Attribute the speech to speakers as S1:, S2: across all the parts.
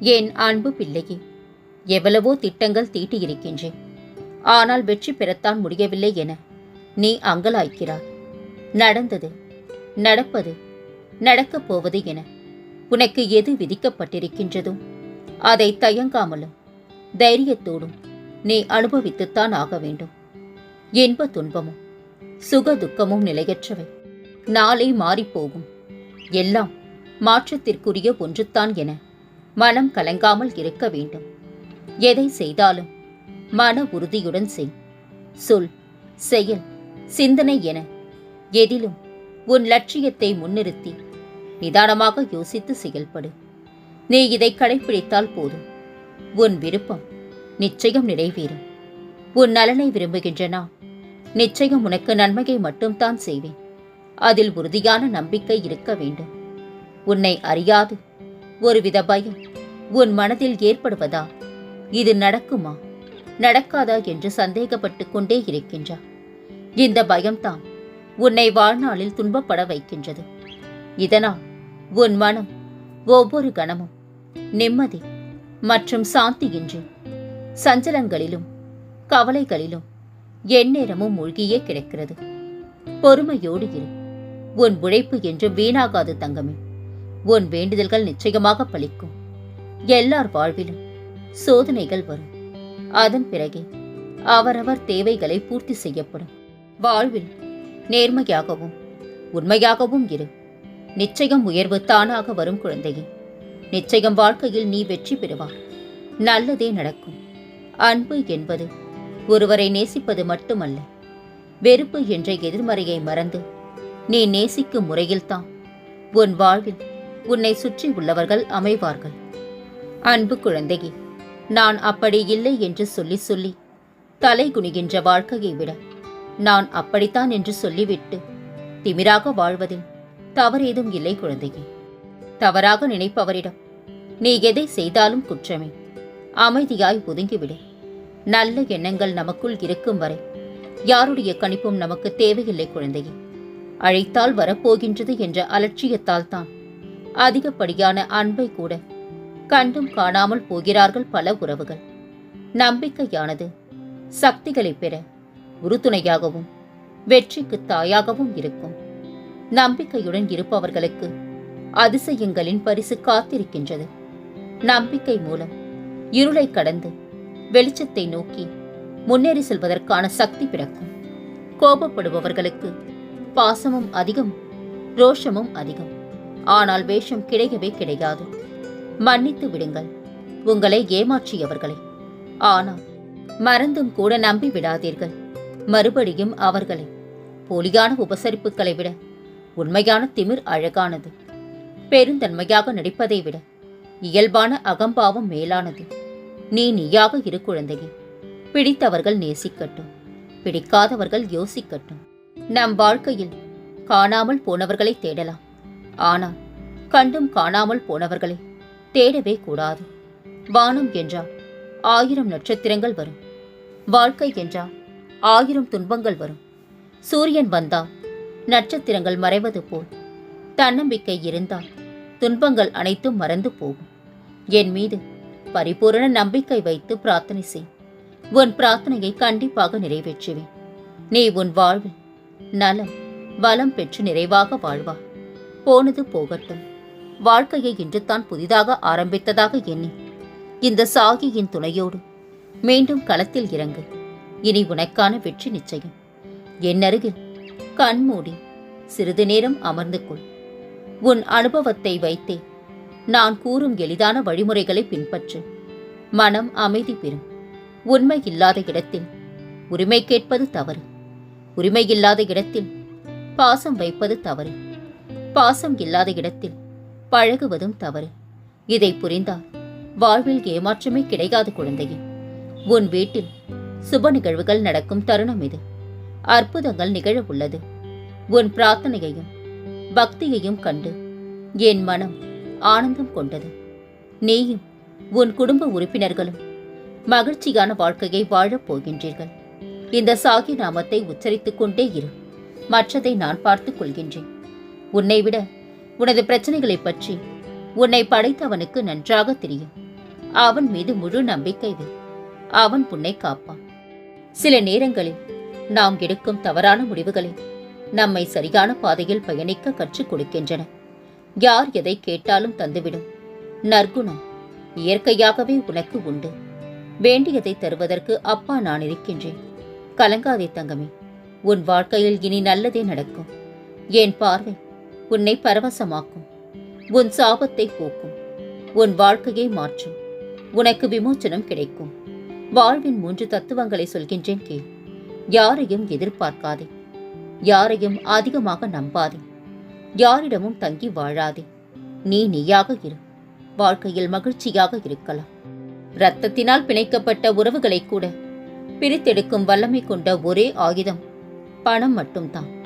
S1: என் அன்பு பிள்ளையே எவ்வளவோ திட்டங்கள் தீட்டியிருக்கின்றேன். ஆனால் வெற்றி பெறத்தான் முடியவில்லை என நீ அங்கலாய்க்கிறாய். நடந்தது நடப்பது நடக்கப் போவது என உனக்கு எது விதிக்கப்பட்டிருக்கின்றதோ அதை தயங்காமலும் தைரியத்தோடும் நீ அனுபவித்துத்தான் ஆக வேண்டும். இன்ப துன்பமும் சுக துக்கமும் நிலையற்றவை. நாளை மாறிப்போகும். எல்லாம் மாற்றத்திற்குரிய ஒன்றுத்தான் என மனம் கலங்காமல் இருக்க வேண்டும். எதை செய்தாலும் மன உறுதியுடன் செய். சொல் செயல் சிந்தனை என எதிலும் உன் லட்சியத்தை முன்னிறுத்தி நிதானமாக யோசித்து செயல்படு. நீ இதை கடைப்பிடித்தால் போதும். உன் விருப்பம் நிச்சயம் நிறைவேறும். உன் நலனை விரும்புகின்ற நான் நிச்சயம் உனக்கு நன்மையை மட்டும்தான் செய்வேன். அதில் உறுதியான நம்பிக்கை இருக்க வேண்டும். உன்னை அறியாது. ஒருவித பயம் உன் மனதில் ஏற்படுவதா? இது நடக்குமா? நடக்காதா என்று சந்தேகப்பட்டு கொண்டே இருக்கின்றா. இந்த பயம்தான் உன்னை வாழ்நாளில் துன்பப்பட வைக்கின்றது. இதனால் உன் மனம் ஒவ்வொரு கணமும் நிம்மதி மற்றும் சாந்தியின்றி சஞ்சலங்களிலும் கவலைகளிலும் எந்நேரமும் மூழ்கியே கிடக்கிறது. பொறுமையோடு இரு. உன் உழைப்பு என்று வீணாகாது தங்கமே. உன் வேண்டுதல்கள் நிச்சயமாக பலிக்கும் எல்லார் வாழ்விலும் சோதனைகள் வரும். அதன் பிறகே அவரவர் தேவைகளை பூர்த்தி செய்யப்படும். வாழ்வில் நேர்மையாகவும் உண்மையாகவும் இரு. நிச்சயம் உயர்வு தானாக வரும் குழந்தையே. நிச்சயம் வாழ்க்கையில் நீ வெற்றி பெறுவார் நல்லதே நடக்கும். அன்பு என்பது ஒருவரை நேசிப்பது மட்டுமல்ல. வெறுப்பு என்ற எதிர்மறையை மறந்து நீ நேசிக்கும் முறையில்தான் உன் வாழ்வில் உன்னை சுற்றி உள்ளவர்கள் அமைவார்கள். அன்பு குழந்தையே நான் அப்படி இல்லை என்று சொல்லி சொல்லி தலை குனிகின்ற வாழ்க்கையை விட நான் அப்படித்தான் என்று சொல்லிவிட்டு திமிராக வாழ்வதில் தவறேதும் இல்லை குழந்தையே. தவறாக நினைப்பவரிடம் நீ எதை செய்தாலும் குற்றமே. அமைதியாய் ஒதுங்கிவிடு. நல்ல எண்ணங்கள் நமக்குள் இருக்கும் வரை யாருடைய கணிப்பும் நமக்கு தேவையில்லை குழந்தையே. அழைத்தால் வரப்போகின்றது என்ற அலட்சியத்தால் தான் அதிகப்படியான அன்பை கூட கண்டும் காணாமல் போகிறார்கள் பல உறவுகள். நம்பிக்கையானது சக்திகளை பெற உறுதுணையாகவும் வெற்றிக்கு தாயாகவும் இருக்கும். நம்பிக்கையுடன் இருப்பவர்களுக்கு அதிசயங்களின் பரிசு காத்திருக்கின்றது. நம்பிக்கை மூலம் இருளை கடந்து வெளிச்சத்தை நோக்கி முன்னேறி செல்வதற்கான சக்தி பிறக்கும். கோபப்படுபவர்களுக்கு பாசமும் அதிகம் ரோஷமும் அதிகம். ஆனால் வேஷம் கிடையவே கிடையாது. மன்னித்து விடுங்கள். உங்களை ஏமாற்றியவர்களை. ஆனால் மறந்தும் கூட நம்பி விடாதீர்கள். மறுபடியும் அவர்களை போலியான உபசரிப்புகளை விட உண்மையான திமிர் அழகானது. பெருந்தன்மையாக நடிப்பதை விட இயல்பான அகம்பாவம் மேலானது. நீ நீயாக இரு குழந்தையே. பிடித்தவர்கள் நேசிக்கட்டும். பிடிக்காதவர்கள் யோசிக்கட்டும். நம் வாழ்க்கையில் காணாமல் போனவர்களை தேடலாம். ஆனால் கண்டும் காணாமல் போனவர்களை தேடவே கூடாது. வானம் என்றால் ஆயிரம் நட்சத்திரங்கள் வரும். வாழ்க்கை என்றால் ஆயிரம் துன்பங்கள் வரும். சூரியன் வந்தால் நட்சத்திரங்கள் மறைவது போல். தன்னம்பிக்கை இருந்தால் துன்பங்கள் அனைத்தும் மறந்து போகும். என் மீது பரிபூரண நம்பிக்கை வைத்து பிரார்த்தனை செய். உன் பிரார்த்தனையை கண்டிப்பாக நிறைவேற்றுவேன். நீ உன் வாழ்வில் நலம் வளம் பெற்று நிறைவாக வாழ்வா. போனது போகட்டும். வாழ்க்கையை இன்று தான் புதிதாக ஆரம்பித்ததாக எண்ணி. இந்த சாகியின் துணையோடு மீண்டும் களத்தில் இறங்கு. இனி உனக்கான வெற்றி நிச்சயம். என் அருகில் கண்மூடி சிறிது நேரம் அமர்ந்து கொள். உன் அனுபவத்தை வைத்தே நான் கூறும் எளிதான வழிமுறைகளை பின்பற்று. மனம் அமைதி பெறும். உண்மை இல்லாத இடத்தில் உரிமை கேட்பது தவறு. உரிமை இல்லாத இடத்தில் பாசம் வைப்பது தவறு. பாசம் இல்லாத இடத்தில் பழகுவதும் தவறு. இதை புரிந்தால் வாழ்வில் ஏமாற்றமே கிடைக்காது குழந்தையே. உன் வீட்டில் சுப நிகழ்வுகள் நடக்கும் தருணம் இது. அற்புதங்கள் நிகழ உள்ளது. உன் பிரார்த்தனையையும் பக்தியையும் கண்டு என் மனம் ஆனந்தம் கொண்டது. நீயும் உன் குடும்ப உறுப்பினர்களும் மகிழ்ச்சியான வாழ்க்கையை வாழப் போகின்றீர்கள். இந்த சாகி நாமத்தை உச்சரித்துக் கொண்டே இரு. மற்றதை நான் பார்த்துக் கொள்கின்றேன். உன்னை விட உனது பிரச்சனைகளைப் பற்றி உன்னை படைத்தவனுக்கு நன்றாக தெரியும். அவன் மீது முழு நம்பிக்கை வை. அவன் புன்னை காப்பான். சில நேரங்களில் நாம் எடுக்கும் தவறான முடிவுகளை நம்மை சரியான பாதையில் பயணிக்க கற்றுக் கொடுக்கின்றன. யார் எதை கேட்டாலும் தந்துவிடும். நற்குணம் இயற்கையாகவே உனக்கு உண்டு. வேண்டியதை தருவதற்கு அப்பா நான் இருக்கின்றேன். கலங்காதே தங்கமே. உன் வாழ்க்கையில் இனி நல்லதே நடக்கும். என் பார்வை உன்னை பரவசமாக்கும். உன் சாபத்தை போக்கும். உன் வாழ்க்கையை மாற்றும். உனக்கு விமோச்சனம் கிடைக்கும். வாழ்வின் மூன்று தத்துவங்களை சொல்கின்றேன் கேள். யாரையும் எதிர்பார்க்காதே. யாரையும் அதிகமாக நம்பாதே. யாரிடமும் தங்கி வாழாதே. நீ நீயாக இரு. வாழ்க்கையில் மகிழ்ச்சியாக இருக்கலாம். இரத்தத்தினால் பிணைக்கப்பட்ட உறவுகளை கூட பிரித்தெடுக்கும் வல்லமை கொண்ட ஒரே ஆயுதம் பணம் மட்டும்தான்.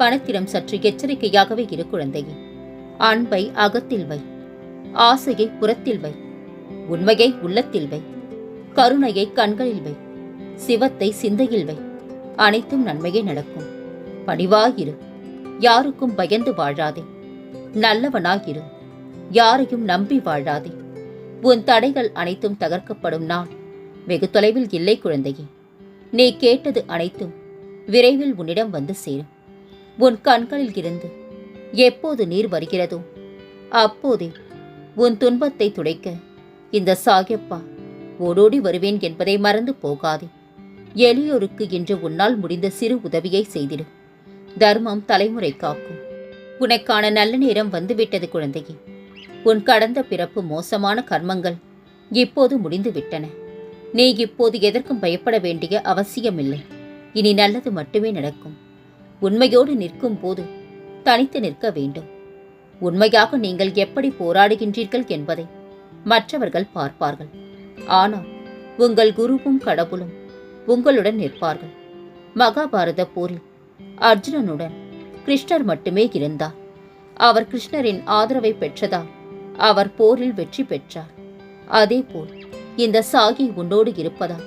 S1: பணத்திடம் சற்று எச்சரிக்கையாகவே இரு குழந்தையே. அன்பை அகத்தில் வை. ஆசையை புறத்தில் வை. உண்மையை உள்ளத்தில் வை. கருணையை கண்களில் வை. சிவத்தை சிந்தையில் வை. அனைத்தும் நன்மையே நடக்கும். பணிவாயிரு. யாருக்கும் பயந்து வாழாதே. நல்லவனாயிரு. யாரையும் நம்பி வாழாதே. உன் தடைகள் அனைத்தும் தகர்க்கப்படும் நாள். வெகு தொலைவில் இல்லை குழந்தையே. நீ கேட்டது அனைத்தும் விரைவில் உன்னிடம் வந்து சேரும். உன் கண்களில் இருந்து. எப்போது நீர் வருகிறதோ அப்போதே உன் துன்பத்தை துடைக்க இந்த சாகியப்பா ஓடோடி வருவேன் என்பதை மறந்து போகாதே. எளியோருக்கு இன்று உன்னால் முடிந்த சிறு உதவியை செய்திடு. தர்மம் தலைமுறை காக்கும். உனக்கான நல்ல நேரம் வந்துவிட்டது குழந்தையே. உன் கடந்த பிறப்பு மோசமான கர்மங்கள் இப்போது முடிந்து விட்டன நீ இப்போது எதற்கும் பயப்பட வேண்டிய அவசியமில்லை. இனி நல்லது மட்டுமே நடக்கும். உண்மையோடு நிற்கும் போது தனித்து நிற்க வேண்டும். உண்மையாக நீங்கள் எப்படி போராடுகின்றீர்கள் என்பதை மற்றவர்கள் பார்ப்பார்கள். ஆனால் உங்கள் குருவும் கடவுளும் உங்களுடன் நிற்பார்கள். மகாபாரத போரில் அர்ஜுனனுடன் கிருஷ்ணர் மட்டுமே இருந்தார். அவர் கிருஷ்ணரின் ஆதரவை பெற்றதால் அவர் போரில் வெற்றி பெற்றார். அதேபோல் இந்த சாகி உன்னோடு இருப்பதால்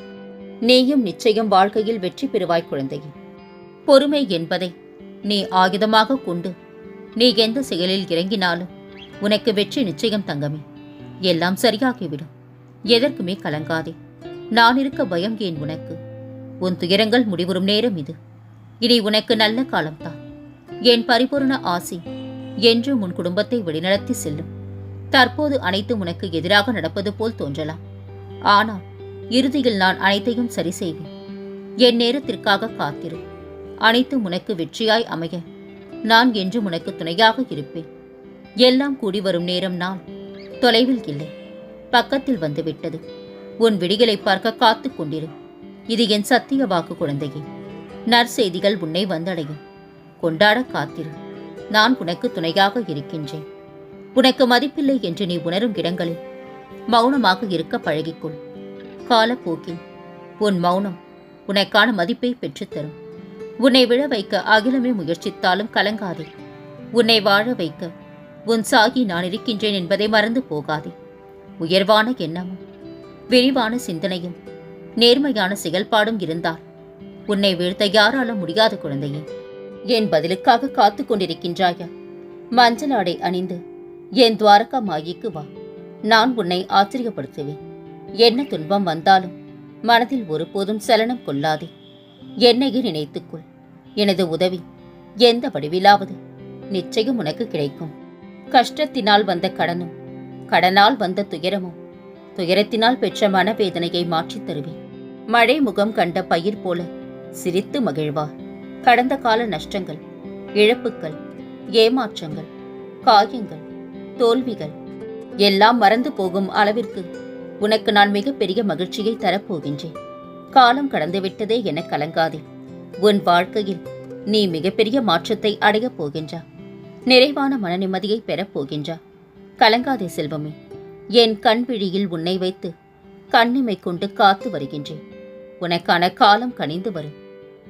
S1: நீயும் நிச்சயம் வாழ்க்கையில் வெற்றி பெறுவாய் குழந்தையே. பொறுமை என்பதை நீ ஆயுதமாக கொண்டு நீ எந்த செயலில் இறங்கினாலும் உனக்கு வெற்றி நிச்சயம் தங்கமே. எல்லாம் சரியாகிவிடும். எதற்குமே கலங்காதே. நான் இருக்க பயம் ஏன் உனக்கு? உன் துயரங்கள் முடிவுறும் நேரம் இது. இனி உனக்கு நல்ல காலம்தான். என் பரிபூரண ஆசி என்றும் உன் குடும்பத்தை வழிநடத்தி செல்லும். தற்போது அனைத்தும் உனக்கு எதிராக நடப்பது போல் தோன்றலாம். ஆனால் இறுதியில் நான் அனைத்தையும் சரி செய்வேன். என் நேரத்திற்காக காத்திரு. அனைத்து உனக்கு வெற்றியாய் அமைய. நான் என்றும் உனக்கு துணையாக இருப்பேன். எல்லாம் கூடி வரும் நேரம் நான் தொலைவில் இல்லை. பக்கத்தில் வந்துவிட்டது உன் விடிகளை பார்க்க காத்துக் கொண்டிரு. இது என் சத்திய வாக்கு குழந்தையே. நற்செய்திகள் உன்னை வந்தடையும். கொண்டாட காத்திரு. நான் உனக்கு துணையாக இருக்கின்றேன். உனக்கு மதிப்பில்லை என்று நீ உணரும் இடங்களில் மௌனமாக இருக்க பழகிக்கொள். காலப்போக்கில் உன் மௌனம் உனக்கான மதிப்பை பெற்றுத்தரும். உன்னை விழ வைக்க அகிலமே முயற்சித்தாலும் கலங்காதே. உன்னை வாழ வைக்க உன் சாகி நான் இருக்கின்றேன் என்பதை மறந்து போகாதே. உயர்வான எண்ணமும் விரிவான சிந்தனையும் நேர்மையான செயல்பாடும் இருந்தால் உன்னை வீழ்த்த யாராலும் முடியாத குழந்தையே. என் பதிலுக்காக காத்துக் கொண்டிருக்கின்றாயா? மஞ்சள் ஆடை அணிந்து என் துவாரகா மாயிக்கு வா. நான் உன்னை ஆச்சரியப்படுத்துவேன். என்ன துன்பம் வந்தாலும் மனதில் ஒருபோதும் சலனம் கொள்ளாதே. என்னையே நினைத்துக்கொள். எனது உதவி எந்த வடிவிலாவது நிச்சயம் உனக்கு கிடைக்கும். கஷ்டத்தினால் வந்த கடனும் கடனால் வந்த துயரமும் துயரத்தினால் பெற்ற மனவேதனையை மாற்றித் தருவேன். மழை முகம் கண்ட பயிர் போல சிரித்து மகிழ்வார். கடந்த கால நஷ்டங்கள் இழப்புக்கள் ஏமாற்றங்கள் காயங்கள் தோல்விகள் எல்லாம் மறந்து போகும் அளவிற்கு உனக்கு நான் மிகப்பெரிய மகிழ்ச்சியை தரப்போகின்றேன். காலம் கடந்துவிட்டதே என கலங்காதே. உன் வாழ்க்கையில் நீ மிகப்பெரிய மாற்றத்தை அடையப் போகின்றா. நிறைவான மன நிம்மதியை பெறப் போகின்றா. கலங்காதே செல்வமே. என் கண் விழியில் உன்னை வைத்து கண்ணிமை கொண்டு காத்து வருகின்றேன். உனக்கான காலம் கனிந்து வரும்.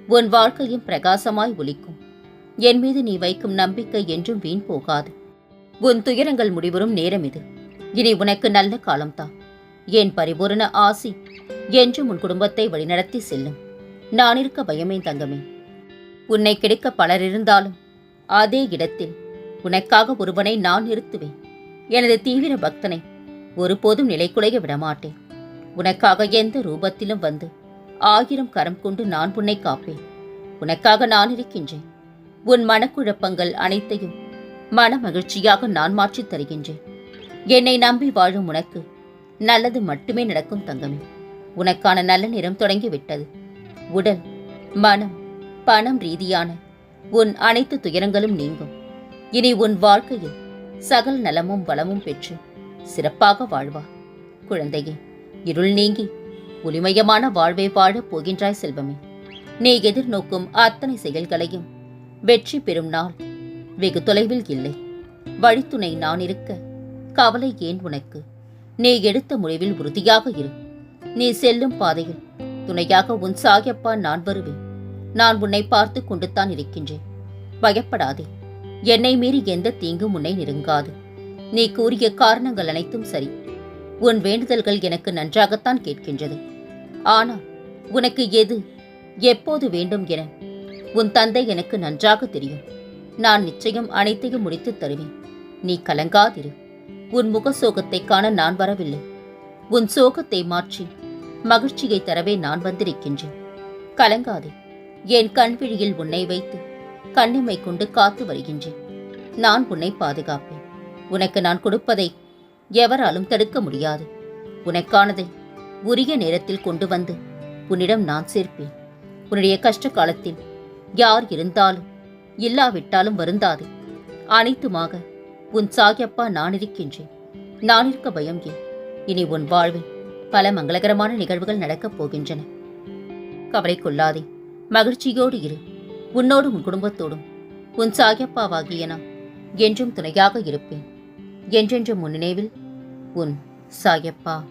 S1: உன் வாழ்க்கையும் பிரகாசமாய் ஒலிக்கும். என் மீது நீ வைக்கும் நம்பிக்கை என்றும் வீண் போகாது. உன் துயரங்கள் முடிவரும் நேரம் இது. இனி உனக்கு நல்ல காலம்தான். என் பரிபூரண ஆசி என்றும் உன் குடும்பத்தை வழிநடத்தி செல்லும். நான் இருக்க பயமே தங்கமே. உன்னை கிடைக்க பலர் இருந்தாலும் அதே இடத்தில் உனக்காக ஒருவனை நான் நிறுத்துவேன். எனது தீவிர பக்தனை ஒருபோதும் நிலைக்குலைய விடமாட்டேன். உனக்காக எந்த ரூபத்திலும் வந்து ஆயிரம் கரம் கொண்டு நான் உன்னை காப்பேன். உனக்காக நான் இருக்கின்றேன். உன் மனக்குழப்பங்கள் அனைத்தையும் மன மகிழ்ச்சியாக நான் மாற்றித் தருகின்றேன். என்னை நம்பி வாழும் உனக்கு நல்லது மட்டுமே நடக்கும் தங்கமே. உனக்கான நல்ல நிறம் தொடங்கிவிட்டது. உடல் மனம் பணம் ரீதியான உன் அனைத்து துயரங்களும் நீங்கும். இனி உன் வாழ்க்கையில் சகல் நலமும் வளமும் பெற்று சிறப்பாக வாழ்வா. குழந்தையே இருள் நீங்கி ஒளிமயமான வாழ்வை வாழப் போகின்றாய் செல்வமே. நீ எதிர்நோக்கும் அத்தனை செயல்களையும் வெற்றி பெறும் நாள் வெகு தொலைவில் இல்லை. வழித்துணை நான் இருக்க கவலை ஏன் உனக்கு? நீ எடுத்த முடிவில் உறுதியாக இரு. நீ செல்லும் பாதையில். துணையாக உன் சாயப்பா நான் வருவேன். நான் உன்னை பார்த்து கொண்டுத்தான் இருக்கின்றேன். பயப்படாதே. என்னை மீறி எந்த தீங்கும் உன்னை நெருங்காது. நீ கூறிய காரணங்கள் அனைத்தும் சரி. உன் வேண்டுதல்கள் எனக்கு நன்றாகத்தான் கேட்கின்றது. ஆனால் உனக்கு எது எப்போது வேண்டும் என உன் தந்தை எனக்கு நன்றாக தெரியும். நான் நிச்சயம் அனைத்தையும் முடித்துத் தருவேன். நீ கலங்காதிரு. உன் முக சோகத்தை காண நான் வரவில்லை. உன் சோகத்தை மாற்றி மகிழ்ச்சியை தரவே நான் வந்திருக்கின்றேன். கலங்காதே. என் கண்விழியில் உன்னை வைத்து கண்ணிமை கொண்டு காத்து வருகின்றேன். நான் உன்னை பாதுகாப்பேன். உனக்கு நான் கொடுப்பதை எவராலும் தடுக்க முடியாது. உனக்கானதை உரிய நேரத்தில் கொண்டு வந்து உன்னிடம் நான் சேர்ப்பேன். உன்னுடைய கஷ்ட காலத்தில் யார் இருந்தாலும் இல்லாவிட்டாலும் வருந்தாதே. அனைத்துமாக உன் சாகியப்பா நான் இருக்கின்றேன். நான் இருக்க பயம் ஏன்? இனி உன் வாழ்வில் பல மங்களகரமான நிகழ்வுகள் நடக்கப் போகின்றன. கவலை கொள்ளாதே. மகிழ்ச்சியோடு இரு. உன்னோடு உன் குடும்பத்தோடும். உன் சாகியப்பாவாகிய நான் என்றும் துணையாக இருப்பேன். என்றென்றும் உன் நினைவில் உன் சாயப்பா